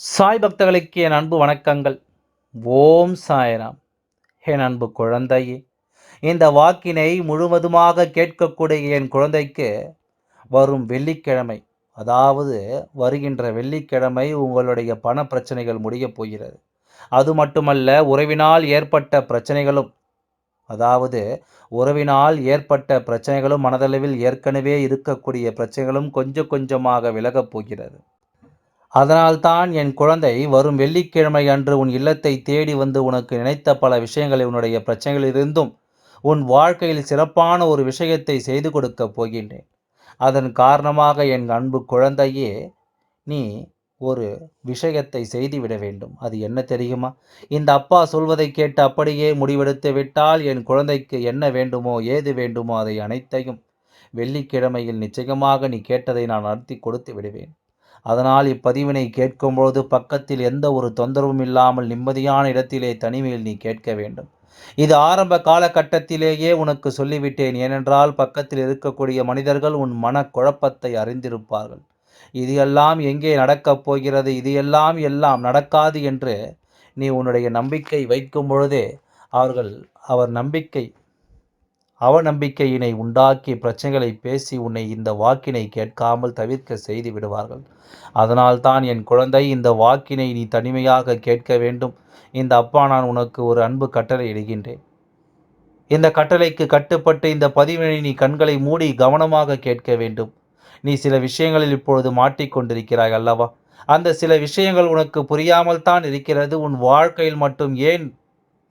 சாய் பக்தர்களுக்கு என் அன்பு வணக்கங்கள். ஓம் சாய்ராம். என் அன்பு குழந்தையே இந்த வாக்கினை முழுவதுமாக கேட்கக்கூடிய என் குழந்தைக்கு வரும் வெள்ளிக்கிழமை அதாவது வருகின்ற வெள்ளிக்கிழமை உங்களுடைய பண பிரச்சனைகள் முடியப் போகிறது. அது மட்டுமல்ல உறவினால் ஏற்பட்ட பிரச்சனைகளும் அதாவது உறவினால் ஏற்பட்ட பிரச்சனைகளும் மனதளவில் ஏற்கனவே இருக்கக்கூடிய பிரச்சனைகளும் கொஞ்சம் கொஞ்சமாக விலகப் போகிறது. அதனால்தான் என் குழந்தை வரும் வெள்ளிக்கிழமை அன்று உன் இல்லத்தை தேடி வந்து உனக்கு நினைத்த பல விஷயங்களை உன்னுடைய பிரச்சனைகளிலிருந்தும் உன் வாழ்க்கையில் சிறப்பான ஒரு விஷயத்தை செய்து கொடுக்கப் போகின்றேன். அதன் காரணமாக என் அன்பு குழந்தையே நீ ஒரு விஷயத்தை செய்துவிட வேண்டும். அது என்ன தெரியுமா? இந்த அப்பா சொல்வதை கேட்டு அப்படியே முடிவெடுத்து விட்டால் என் குழந்தைக்கு என்ன வேண்டுமோ ஏது வேண்டுமோ அதை அனைத்தையும் வெள்ளிக்கிழமையில் நிச்சயமாக நீ கேட்டதை நான் நடத்தி கொடுத்து விடுவேன். அதனால் இப்பதிவினை கேட்கும்பொழுது பக்கத்தில் எந்த ஒரு தொந்தரவும் இல்லாமல் நிம்மதியான இடத்திலே தனிமையில் நீ கேட்க வேண்டும். இது ஆரம்ப காலகட்டத்திலேயே உனக்கு சொல்லிவிட்டேன். ஏனென்றால் பக்கத்தில் இருக்கக்கூடிய மனிதர்கள் உன் மன குழப்பத்தை அறிந்திருப்பார்கள். இது எல்லாம் எங்கே நடக்கப் போகிறது? இது எல்லாம் எல்லாம் நடக்காது என்று நீ உன்னுடைய நம்பிக்கை வைக்கும் பொழுதே அவர்கள் அவர் நம்பிக்கை அவநம்பிக்கையினை உண்டாக்கி பிரச்சனைகளை பேசி உன்னை இந்த வாக்கினை கேட்காமல் தவிர்க்க செய்து விடுவார்கள். அதனால்தான் என் குழந்தை இந்த வாக்கினை நீ தனிமையாக கேட்க வேண்டும். இந்த அப்பா நான் உனக்கு ஒரு அன்பு கட்டளை இடுகின்றேன். இந்த கட்டளைக்கு கட்டுப்பட்டு இந்த பதிவினை நீ கண்களை மூடி கவனமாக கேட்க வேண்டும். நீ சில விஷயங்களில் இப்பொழுது மாட்டிக்கொண்டிருக்கிறாய் அல்லவா? அந்த சில விஷயங்கள் உனக்கு புரியாமல் தான் இருக்கிறது. உன் வாழ்க்கையில் மட்டும் ஏன்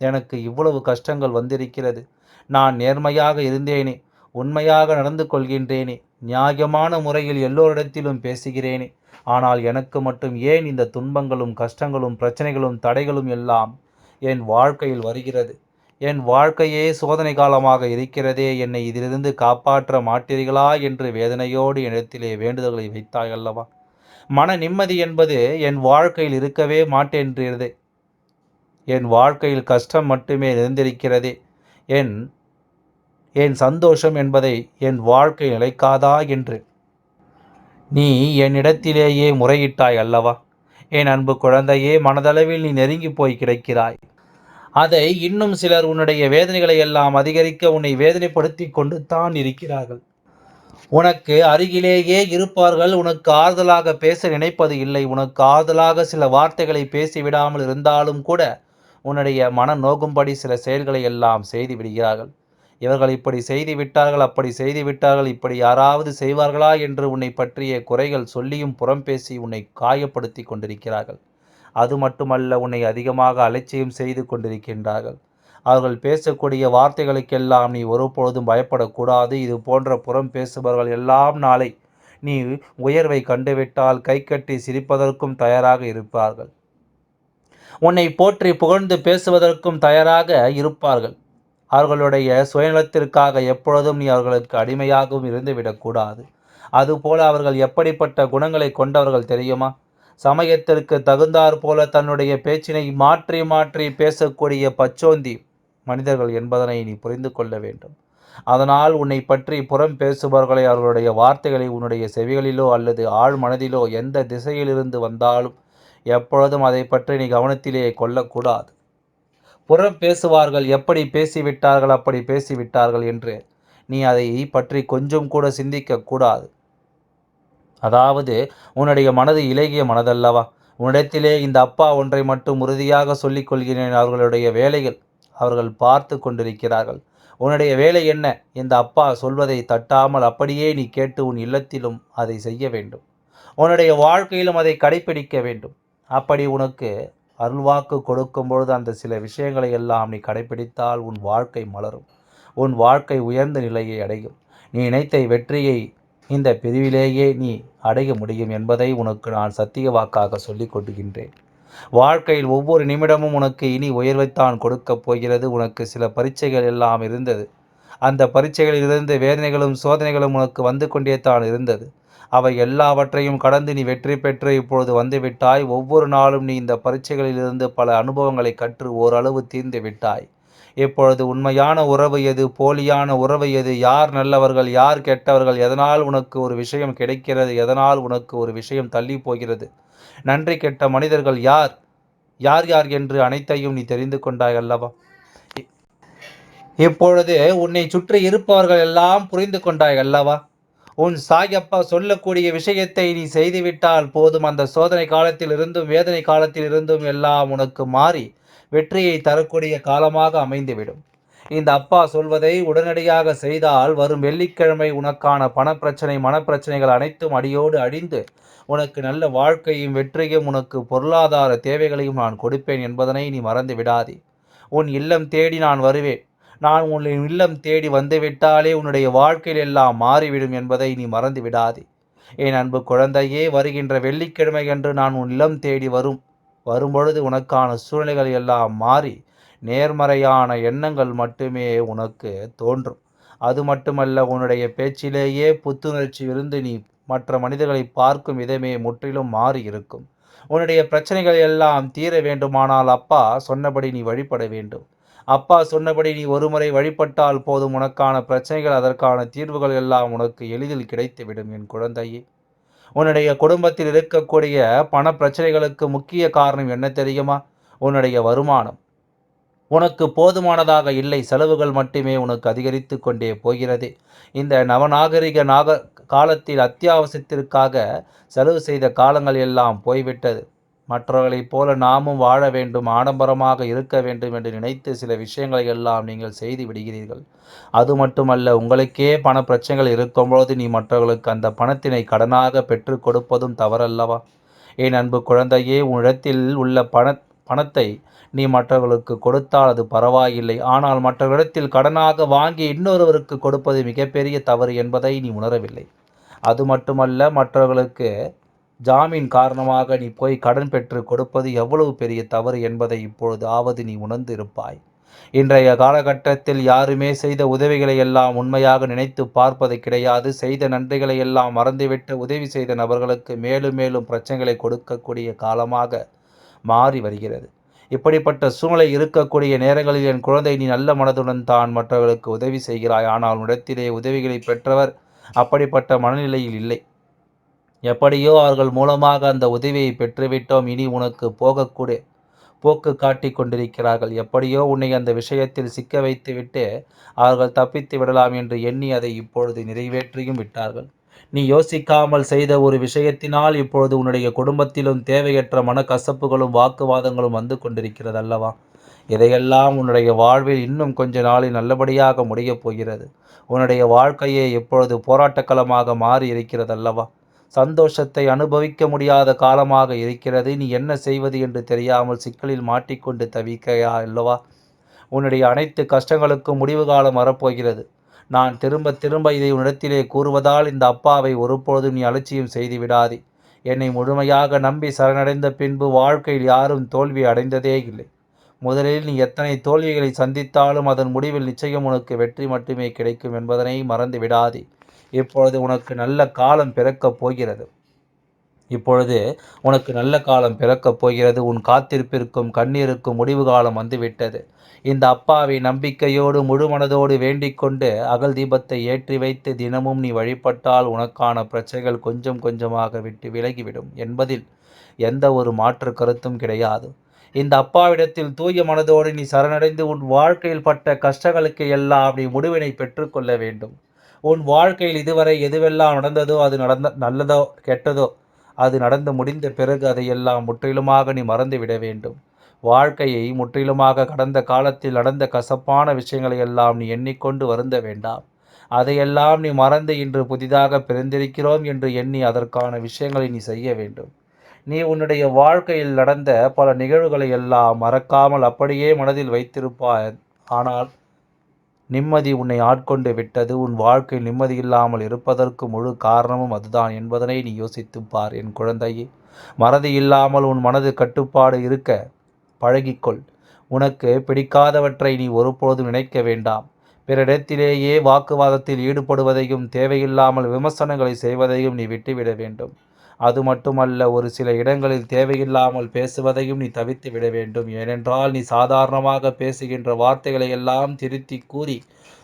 எனக்கு இவ்வளவு கஷ்டங்கள் வந்திருக்கிறது? நான் நேர்மையாக இருந்தேனே உண்மையாக நடந்து கொள்கின்றேனே நியாயமான முறையில் எல்லோரிடத்திலும் பேசுகிறேனே. ஆனால் எனக்கு மட்டும் ஏன் இந்த துன்பங்களும் கஷ்டங்களும் பிரச்சனைகளும் தடைகளும் எல்லாம் என் வாழ்க்கையில் வருகிறது? என் வாழ்க்கையே சோதனை காலமாக இருக்கிறதே என்னை இதிலிருந்து காப்பாற்ற மாட்டீர்களா என்று வேதனையோடு என்னிடத்திலே வேண்டுதல்களை வைத்தாய் அல்லவா மன நிம்மதி என்பது என் வாழ்க்கையில் இருக்கவே மாட்டேன்றது என் வாழ்க்கையில் கஷ்டம் மட்டுமே நிறைந்திருக்கிறதே. என் என் சந்தோஷம் என்பதை என் வாழ்க்கை நிலைக்காதா என்று. நீ என்னிடத்திலேயே முறையிட்டாய் அல்லவா? என் அன்பு குழந்தையே மனதளவில் நீ நெருங்கி போய் கிடைக்கிறாய். அதை இன்னும் சிலர் உன்னுடைய வேதனைகளை எல்லாம் அதிகரிக்க உன்னை வேதனைப்படுத்தி கொண்டு தான் இருக்கிறார்கள். உனக்கு அருகிலேயே இருப்பார்கள் உனக்கு ஆறுதலாக பேச நினைப்பது இல்லை உனக்கு ஆறுதலாக சில வார்த்தைகளை பேசி விடாமல் இருந்தாலும் கூட உன்னுடைய மன நோகும்படி சில செயல்களை எல்லாம் செய்து விடுகிறார்கள். இவர்கள் இப்படி செய்து விட்டார்கள் அப்படி செய்து விட்டார்கள் இப்படி யாராவது செய்வார்களா என்று உன்னை பற்றிய குறைகள் சொல்லியும் புறம் பேசி உன்னை காயப்படுத்தி கொண்டிருக்கிறார்கள். அது மட்டுமல்ல உன்னை அதிகமாக அலட்சியம் செய்து கொண்டிருக்கின்றார்கள். அவர்கள் பேசக்கூடிய வார்த்தைகளுக்கெல்லாம் நீ ஒருபொழுதும் பயப்படக்கூடாது. இது போன்ற புறம் பேசுபவர்கள் எல்லாம் நாளை நீ உயர்வை கண்டுவிட்டால் கை கட்டி சிரிப்பதற்கும் தயாராக இருப்பார்கள். உன்னை போற்றி புகழ்ந்து பேசுவதற்கும் தயாராக இருப்பார்கள். அவர்களுடைய சுயநலத்திற்காக எப்பொழுதும் நீ அவர்களுக்கு அடிமையாகவும் இருந்துவிடக்கூடாது அதுபோல அவர்கள் எப்படிப்பட்ட குணங்களை கொண்டவர்கள் தெரியுமா? சமயத்திற்கு தகுந்தாற் போல தன்னுடைய பேச்சினை மாற்றி மாற்றி பேசக்கூடிய பச்சோந்தி மனிதர்கள் என்பதனை நீ புரிந்து கொள்ள வேண்டும். அதனால் உன்னை பற்றி புறம் பேசுபவர்களை அவர்களுடைய வார்த்தைகளை உன்னுடைய செவிகளிலோ அல்லது ஆழ் மனதிலோ எந்த திசையிலிருந்து வந்தாலும் எப்பொழுதும் அதை பற்றி நீ கவனத்திலேயே கொள்ளக்கூடாது புறம் பேசுவார்கள் எப்படி பேசிவிட்டார்கள் அப்படி பேசிவிட்டார்கள் என்று நீ அதை பற்றி கொஞ்சம் கூட சிந்திக்க கூடாது. அதாவது உன்னுடைய மனது இலகிய மனதல்லவா? உன்னிடத்திலே இந்த அப்பா ஒன்றை மட்டும் உறுதியாக சொல்லிக் கொள்கிறேன். அவர்களுடைய வேலைகள் அவர்கள் பார்த்து கொண்டிருக்கிறார்கள். உன்னுடைய வேலை என்ன? இந்த அப்பா சொல்வதை தட்டாமல் அப்படியே நீ கேட்டு உன் இல்லத்திலும் அதை செய்ய வேண்டும். உன்னுடைய வாழ்க்கையிலும் அதை கடைபிடிக்க வேண்டும். அப்படி உனக்கு அருள்வாக்கு கொடுக்கும் பொழுது அந்த சில விஷயங்களை எல்லாம் நீ கடைபிடித்தால் உன் வாழ்க்கை மலரும். உன் வாழ்க்கை உயர்ந்த நிலையை அடையும். நீ நினைத்த வெற்றியை இந்த பிரிவிலேயே நீ அடைய முடியும் என்பதை உனக்கு நான் சத்திய வாக்காக சொல்லிக் கொள்கின்றேன். வாழ்க்கையில் ஒவ்வொரு நிமிடமும் உனக்கு இனி உயர்வைத்தான் கொடுக்கப் போகிறது. உனக்கு சில பரீட்சைகள் எல்லாம் இருந்தது. அந்த பரீட்சைகளிலிருந்து வேதனைகளும் சோதனைகளும் உனக்கு வந்து கொண்டே தான் இருந்தது. அவை எல்லாவற்றையும் கடந்து நீ வெற்றி பெற்று இப்பொழுது வந்துவிட்டாய். ஒவ்வொரு நாளும் நீ இந்த பரீட்சைகளிலிருந்து பல அனுபவங்களை கற்று ஓரளவு தீர்ந்து விட்டாய். இப்பொழுது உண்மையான உறவு எது? போலியான உறவு எது? யார் நல்லவர்கள்? யார் கெட்டவர்கள்? எதனால் உனக்கு ஒரு விஷயம் கிடைக்கிறது? எதனால் உனக்கு ஒரு விஷயம் தள்ளி போகிறது? நன்றி கெட்ட மனிதர்கள் யார்? யார் யார் என்று அனைத்தையும் நீ தெரிந்து கொண்டாய் அல்லவா? இப்பொழுது உன்னை சுற்றி இருப்பவர்கள் எல்லாம் புரிந்து கொண்டாய் அல்லவா? உன் சாயப்பா சொல்லக்கூடிய விஷயத்தை நீ செய்துவிட்டால் போதும். அந்த சோதனை காலத்தில் இருந்தும் வேதனை காலத்தில் இருந்தும் எல்லாம் உனக்கு மாறி வெற்றியை தரக்கூடிய காலமாக அமைந்துவிடும். இந்த அப்பா சொல்வதை உடனடியாக செய்தால் வரும் வெள்ளிக்கிழமை உனக்கான பணப்பிரச்சனை மனப்பிரச்சனைகள் அனைத்தும் அடியோடு அழிந்து உனக்கு நல்ல வாழ்க்கையும் வெற்றியும் உனக்கு பொருளாதார தேவைகளையும் நான் கொடுப்பேன் என்பதனை நீ மறந்து விடாதே உன் இல்லம் தேடி நான் வருவேன். நான் உன்னை இல்லம் தேடி வந்துவிட்டாலே உன்னுடைய வாழ்க்கையில் எல்லாம் மாறிவிடும் என்பதை நீ மறந்து விடாதே. என் அன்பு குழந்தையே வருகின்ற வெள்ளிக்கிழமை என்று நான் உன் இல்லம் தேடி வரும். வரும்பொழுது உனக்கான சூழ்நிலைகள் எல்லாம் மாறி நேர்மறையான எண்ணங்கள் மட்டுமே உனக்கு தோன்றும். அது மட்டுமல்ல உன்னுடைய பேச்சிலேயே புத்துணர்ச்சி இருந்து நீ மற்ற மனிதர்களை பார்க்கும் விதமே முற்றிலும் மாறி இருக்கும். உன்னுடைய பிரச்சனைகள் எல்லாம் தீர வேண்டுமானால் அப்பா சொன்னபடி நீ வழிபட வேண்டும். அப்பா சொன்னபடி நீ ஒருமுறை வழிபட்டால் போதும் உனக்கான பிரச்சனைகள் அதற்கான தீர்வுகள் எல்லாம் உனக்கு எளிதில் கிடைத்துவிடும் என் குழந்தையே. உன்னுடைய குடும்பத்தில் இருக்கக்கூடிய பண பிரச்சனைகளுக்கு முக்கிய காரணம் என்ன தெரியுமா? உன்னுடைய வருமானம். உனக்கு போதுமானதாக இல்லை செலவுகள் மட்டுமே உனக்கு அதிகரித்து கொண்டே போகிறது. இந்த நவநாகரிக நாக காலத்தில் அத்தியாவசியத்திற்காக செலவு செய்த காலங்கள் எல்லாம் போய்விட்டது. மற்றவர்களைப் போல நாமும் வாழ வேண்டும் ஆடம்பரமாக இருக்க வேண்டும் என்று நினைத்து சில விஷயங்களை எல்லாம் நீங்கள் செய்து விடுகிறீர்கள். அது மட்டுமல்ல உங்களுக்கே பண பிரச்சனைகள் இருக்கும்போது நீ மற்றவர்களுக்கு அந்த பணத்தினை கடனாக பெற்றுக் கொடுப்பதும் தவறல்லவா? என் அன்பு குழந்தையே உன்னிடத்தில் உள்ள பண பணத்தை நீ மற்றவர்களுக்கு கொடுத்தால் அது பரவாயில்லை. ஆனால் மற்றவரிடத்தில் கடனாக வாங்கி இன்னொருவருக்கு கொடுப்பது மிகப்பெரிய தவறு என்பதை நீ உணரவில்லை. அது மட்டுமல்ல மற்றவர்களுக்கு ஜாமீன் காரணமாக நீ போய் கடன் பெற்று கொடுப்பது எவ்வளவு பெரிய தவறு என்பதை இப்பொழுது ஆவது நீ உணர்ந்து இருப்பாய். இன்றைய காலகட்டத்தில் யாருமே செய்த உதவிகளை எல்லாம் உண்மையாக நினைத்து பார்ப்பது கிடையாது. செய்த நன்றிகளை எல்லாம் மறந்துவிட்டு உதவி செய்த நபர்களுக்கு மேலும் மேலும் பிரச்சனைகளை கொடுக்கக்கூடிய காலமாக மாறி வருகிறது. இப்படிப்பட்ட சூழ்நிலை இருக்கக்கூடிய நேரங்களில் என் குழந்தை நீ நல்ல மனதுடன் தான் மற்றவர்களுக்கு உதவி செய்கிறாய். ஆனால் உடத்திலே உதவிகளை பெற்றவர் அப்படிப்பட்ட மனநிலையில் இல்லை. எப்படியோ அவர்கள் மூலமாக அந்த உதவியை பெற்றுவிட்டோம் இனி உனக்கு போகக்கூடிய போக்கு காட்டி கொண்டிருக்கிறார்கள். எப்படியோ உன்னை அந்த விஷயத்தில் சிக்க வைத்துவிட்டு அவர்கள் தப்பித்து விடலாம் என்று எண்ணி அதை இப்பொழுது நிறைவேற்றியும் விட்டார்கள். நீ யோசிக்காமல் செய்த ஒரு விஷயத்தினால் இப்பொழுது உன்னுடைய குடும்பத்திலும் தேவையற்ற மனக்கசப்புகளும் வாக்குவாதங்களும் வந்து கொண்டிருக்கிறது அல்லவா இதையெல்லாம் உன்னுடைய வாழ்வில் இன்னும் கொஞ்ச நாளில் நல்லபடியாக முடியப் போகிறது. உன்னுடைய வாழ்க்கையே இப்பொழுது போராட்டக்களமாக மாறி இருக்கிறது அல்லவா சந்தோஷத்தை அனுபவிக்க முடியாத காலமாக இருக்கிறது. நீ என்ன செய்வது என்று தெரியாமல் சிக்கலில் மாட்டிக்கொண்டு தவிக்கையா அல்லவா? உன்னுடைய அனைத்து கஷ்டங்களுக்கும் முடிவு காலம் வரப்போகிறது. நான் திரும்ப திரும்ப இதை உன்னிடத்திலே கூறுவதால் இந்த அப்பாவை ஒருபொழுதும் நீ அலட்சியம் செய்து விடாதே. என்னை முழுமையாக நம்பி சரணடைந்த பின்பு வாழ்க்கையில் யாரும் தோல்வி அடைந்ததே இல்லை. முதலில் நீ எத்தனை தோல்விகளை சந்தித்தாலும் அதன் முடிவில் நிச்சயம் உனக்கு வெற்றி மட்டுமே கிடைக்கும் என்பதனை மறந்து விடாதே. இப்பொழுது உனக்கு நல்ல காலம் பிறக்கப் போகிறது. இப்பொழுது உனக்கு நல்ல காலம் பிறக்கப் போகிறது. உன் காத்திருப்பிற்கும் கண்ணீருக்கும் முடிவு காலம் வந்துவிட்டது. இந்த அப்பாவை நம்பிக்கையோடு முழு மனதோடு வேண்டிக்கொண்டு அகல் தீபத்தை ஏற்றி வைத்து தினமும் நீ வழிபட்டால் உனக்கான பிரச்சனைகள் கொஞ்சம் கொஞ்சமாக விட்டு விலகிவிடும் என்பதில் எந்த ஒரு மாற்று கருத்தும் கிடையாது. இந்த அப்பாவிடத்தில் தூய மனதோடு நீ சரணடைந்து உன் வாழ்க்கையில் பட்ட கஷ்டங்களுக்கு எல்லாம் நீ முடிவினை பெற்றுக்கொள்ள வேண்டும். உன் வாழ்க்கையில் இதுவரை எதுவெல்லாம் நடந்ததோ அது நடந்த நல்லதோ கெட்டதோ அது நடந்து முடிந்த பிறகு அதையெல்லாம் முற்றிலுமாக நீ மறந்துவிட வேண்டும். வாழ்க்கையை முற்றிலுமாக கடந்த காலத்தில் நடந்த கசப்பான விஷயங்களை எல்லாம் நீ எண்ணிக்கொண்டு வருந்த வேண்டாம். அதையெல்லாம் நீ மறந்து இன்று புதிதாக பிறந்திருக்கிறோம் என்று எண்ணி அதற்கான விஷயங்களை நீ செய்ய வேண்டும். நீ உன்னுடைய வாழ்க்கையில் நடந்த பல நிகழ்வுகளை எல்லாம் மறக்காமல் அப்படியே மனதில் வைத்திருப்பாய். ஆனால் நிம்மதி உன்னை ஆட்கொண்டு விட்டது. உன் வாழ்க்கை நிம்மதியில்லாமல் இருப்பதற்கு முழு காரணமும் அதுதான் என்பதனை நீ யோசித்து பார் என் குழந்தையே. மறதி இல்லாமல் உன் மனது கட்டுப்பாடு இருக்க பழகிக்கொள். உனக்கு பிடிக்காதவற்றை நீ ஒருபொழுதும் நினைக்க வேண்டாம். பிறரிடத்திலேயே வாக்குவாதத்தில் ஈடுபடுவதையும் தேவையில்லாமல் விமர்சனங்களை செய்வதையும் நீ விட்டுவிட வேண்டும். அது மட்டுமல்ல ஒரு சில இடங்களில் தேவையில்லாமல் பேசுவதையும் நீ தவித்து விட வேண்டும். ஏனென்றால் நீ சாதாரணமாக பேசுகின்ற வார்த்தைகளை எல்லாம் திருத்தி கூறி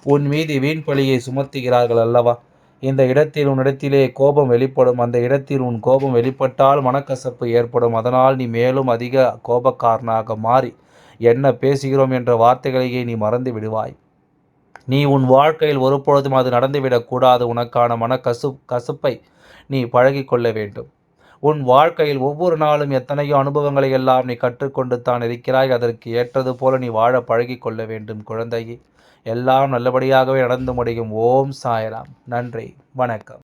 உன் மீது வீண் பழியை சுமத்துகிறார்கள் அல்லவா? இந்த இடத்தில் உன்னிடத்திலே கோபம் வெளிப்படும். அந்த இடத்தில் உன் கோபம் வெளிப்பட்டால் மனக்கசப்பு ஏற்படும். அதனால் நீ மேலும் அதிக கோபக்காரனாக மாறி என்ன பேசுகிறோம் என்ற வார்த்தைகளையே நீ மறந்து விடுவாய். நீ உன் வாழ்க்கையில் ஒருபொழுதும் அது நடந்துவிடக்கூடாது உனக்கான மன கசு கசுப்பை நீ பழகிக்கொள்ள வேண்டும். உன் வாழ்க்கையில் ஒவ்வொரு நாளும் எத்தனையோ அனுபவங்களை எல்லாம் நீ கற்றுக்கொண்டு தான் இருக்கிறாய். அதற்கு ஏற்றது போல நீ வாழ பழகி கொள்ள வேண்டும் குழந்தையே. எல்லாம் நல்லபடியாகவே நடந்து முடியும். ஓம் சாயராம். நன்றி. வணக்கம்.